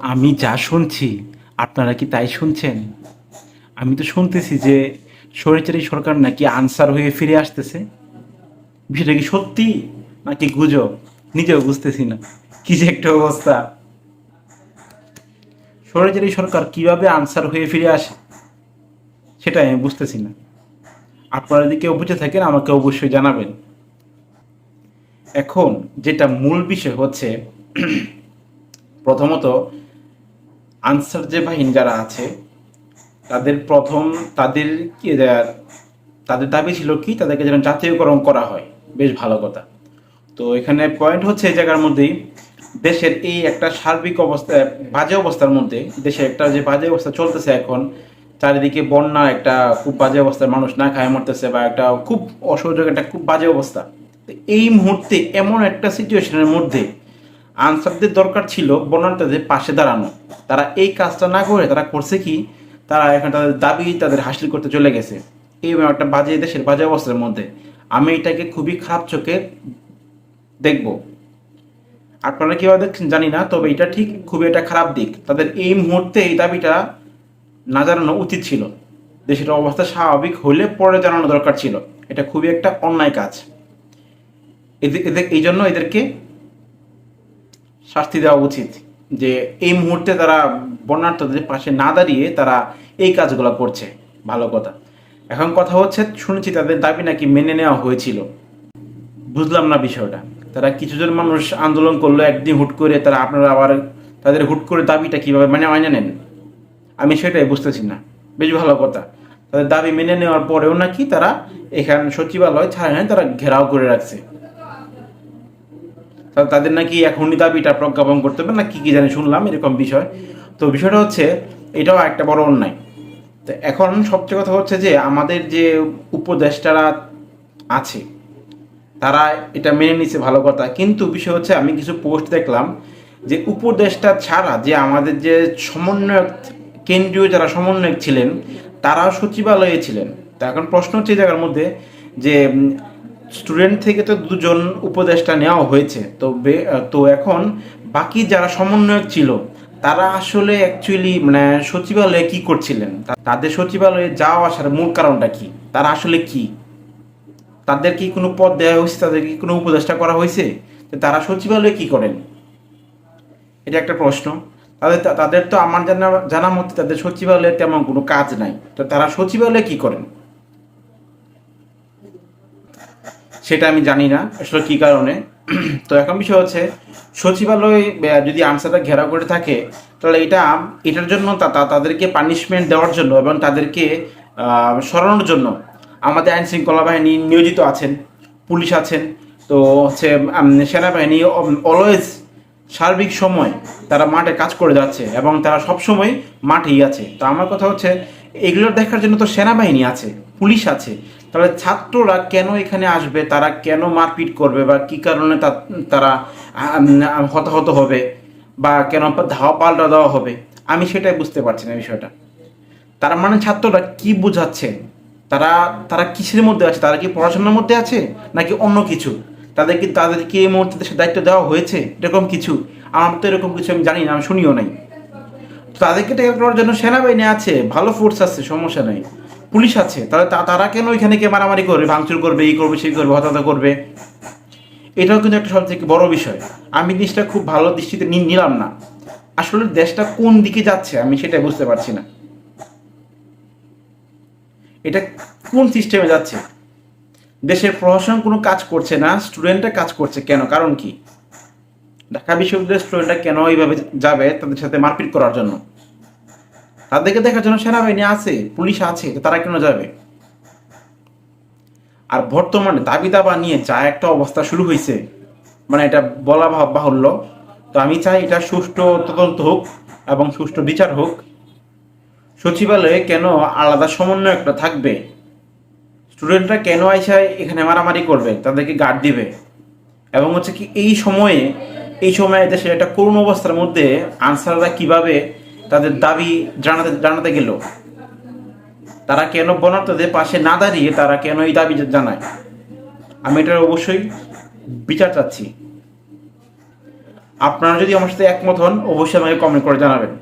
আমি যা শুনছি, আপনারা কি তাই শুনছেন? আমি তো শুনতেছি যে সরিচারি সরকার নাকি আনসার হয়ে ফিরে আসতেছে। বিষয়টা কি সত্যি নাকি গুজব? নিজেও বুঝতেছি না। কি যে একটা অবস্থা। সরিচারি সরকার কীভাবে আনসার হয়ে ফিরে আসে সেটা আমি বুঝতেছি না। আপনারা যদি কেউ বুঝে থাকেন, আমাকে অবশ্যই জানাবেন। এখন যেটা মূল বিষয় হচ্ছে, প্রথমত আনসার যে বাহিনী যারা আছে, তাদের প্রথম তাদের কি, তাদের দাবি ছিল কি, তাদেরকে যেন জাতীয়করণ করা হয়। বেশ ভালো কথা। তো এখানে পয়েন্ট হচ্ছে এই জায়গার মধ্যেই, দেশের এই একটা সার্বিক অবস্থা, বাজে অবস্থার মধ্যে, দেশে একটা যে বাজে অবস্থা চলতেছে এখন, চারিদিকে বন্যা, একটা খুব বাজে অবস্থায় মানুষ না খায় মরতেছে বা একটা খুব অসহযোগ, একটা খুব বাজে অবস্থা। এই মুহূর্তে এমন একটা সিচুয়েশনের মধ্যে আনসারদের দরকার ছিল বন্যার্থীদের পাশে দাঁড়ানো। তারা এই কাজটা না করে তারা করছে কি? তারা এখন তাদের দাবি, তাদের হাসিল করতে চলে গেছে। এই একটা বাজে দেশের বাজে অবস্থার মধ্যে। আমি এটাকে খুবই খারাপ চোখে দেখব। আপনারা কীভাবে দেখছেন জানি না, তবে এটা ঠিক খুবই একটা খারাপ দিক। তাদের এই মুহূর্তে এই দাবিটা না জানানো উচিত ছিল। দেশের অবস্থা স্বাভাবিক হলে পরে জানানো দরকার ছিল। এটা খুবই একটা অন্যায় কাজ। এদের, এই জন্য এদেরকে শাস্তি দেওয়া উচিত যে এই মুহূর্তে তারা বন্যার্থদের পাশে না দাঁড়িয়ে তারা এই কাজগুলো করছে। ভালো কথা। এখন কথা হচ্ছে, শুনেছি তাদের দাবি নাকি মেনে নেওয়া হয়েছিল। বুঝলাম না বিষয়টা। তারা কিছুজন মানুষ আন্দোলন করল, একদিন হুট করে তারা আপনারা আবার তাদের হুট করে দাবিটা কীভাবে মানে মাইনে নেন? আমি সেটাই বুঝতেছি না। বেশ ভালো কথা। তাদের দাবি মেনে নেওয়ার পরেও নাকি তারা এখানে সচিবালয় ছাড়ে তারা ঘেরাও করে রাখছে। তাদের নাকি এখনই দাবিটা প্রজ্ঞাপন করতে হবে না কী কী জানি শুনলাম এরকম বিষয়। তো বিষয়টা হচ্ছে, এটাও একটা বড় অন্যায়। তো এখন সবচেয়ে কথা হচ্ছে যে, আমাদের যে উপদেষ্টারা আছে, তারা এটা মেনে নিচ্ছে ভালো কথা। কিন্তু বিষয় হচ্ছে, আমি কিছু পোস্ট দেখলাম যে, উপদেষ্টা ছাড়া যে আমাদের যে সমন্বয়ক, কেন্দ্রীয় যারা সমন্বয়ক ছিলেন, তারাও সচিবালয়ে ছিলেন। তা এখন প্রশ্ন হচ্ছে জায়গার মধ্যে যে স্টুডেন্ট থেকে তো দুজন উপদেষ্টা নেওয়া হয়েছে। তো তো এখন বাকি যারা সমন্বয়ক ছিল, তারা আসলে অ্যাকচুয়ালি মানে সচিবালয়ে কি করছিলেন? তাদের সচিবালয়ে যাওয়া আসার মূল কারণটা কি? তারা আসলে কি? তাদের কি কোনো পদ দেওয়া হয়েছে? তাদের কি কোনো উপদেষ্টা করা হয়েছে? তারা সচিবালয়ে কি করেন? এটা একটা প্রশ্ন। তাদের তাদের তো আমার জানা জানা মতে তাদের সচিবালয়ে তেমন কোনো কাজ নাই। তো তারা সচিবালয়ে কি করেন? সেটা আমি জানি না, আসলে কী কারণে। তো এখন বিষয় হচ্ছে, সচিবালয় যদি আনসারটা ঘেরাও করে থাকে, তাহলে এটা, এটার জন্য তাদেরকে পানিশমেন্ট দেওয়ার জন্য এবং তাদেরকে সরানোর জন্য আমাদের আইন শৃঙ্খলা বাহিনী নিয়োজিত আছেন, পুলিশ আছেন, তো হচ্ছে সেনাবাহিনী অলওয়েজ সার্বিক সময় তারা মাঠে কাজ করে যাচ্ছে এবং তারা সব সময় মাঠেই আছে। তো আমার কথা হচ্ছে, এগুলো দেখার জন্য তো সেনাবাহিনী আছে, পুলিশ আছে। তাহলে ছাত্ররা কেন এখানে আসবে? তারা কেন মারপিট করবে? বা কি কারণে তারা হতাহত হবে? বা কেন ধাওয়া পাল্টা দেওয়া হবে? আমি সেটাই বুঝতে পারছি না বিষয়টা। তার মানে ছাত্ররা কি বোঝাচ্ছে? তারা তারা কিসের মধ্যে আছে? তারা কি পড়াশোনার মধ্যে আছে? নাকি অন্য কিছু? তাদেরকে তাদেরকে এই মুহূর্তে দায়িত্ব দেওয়া হয়েছে? এরকম কিছু? আমার তো এরকম কিছু আমি জানি না, আমি শুনিও নাই। তাদেরকে টেকা করার জন্য সেনাবাহিনী আছে, ভালো ফোর্স আছে, সমস্যা নাই। পুলিশ আছে। তাহলে তারা কেন ওইখানে কে মারামারি করবে, ভাঙচুর করবে এই করবে, সেই করবে, হতাহত করবে? এটাও কিন্তু একটা সব থেকে বড় বিষয়। আমি জিনিসটা খুব ভালো দৃষ্টিতে নিলাম না। আসলে দেশটা কোন দিকে যাচ্ছে আমি সেটাই বুঝতে পারছি না। এটা কোন সিস্টেমে যাচ্ছে? দেশের প্রশাসন কোনো কাজ করছে না, স্টুডেন্টরা কাজ করছে কেন? কারণ কি? ঢাকা বিশ্ববিদ্যালয়ের স্টুডেন্টরা কেন এইভাবে যাবে তাদের সাথে মারপিট করার জন্য? তাদেরকে দেখার জন্য সেনাবাহিনী আছে, পুলিশ আছে তারা কেন যাবে? আর বর্তমানে দাবি দাবা নিয়ে যা একটা অবস্থা শুরু হয়েছে মানে এটা বলা বাহুল্য, তো আমি চাই এটা সুষ্ঠু তদন্ত হোক এবং সুষ্ঠু বিচার হোক। সচিবালয়ে কেন আলাদা সমন্বয় একটা থাকবে? স্টুডেন্টরা কেন আইসায় এখানে মারামারি করবে? তাদেরকে গার্ড দিবে। এবং হচ্ছে কি এই সময়ে এই সময়ে দেশের একটা করুণ অবস্থার মধ্যে আনসাররা কীভাবে তাদের দাবি জানাতে জানাতে গেল। তারা কেন বনার্থদের পাশে না দাঁড়িয়ে তারা কেন এই দাবি জানায়? আমি এটার অবশ্যই বিচার চাচ্ছি। আপনারা যদি আমার সাথে একমত হন, অবশ্যই আমাকে কমেন্ট করে জানাবেন।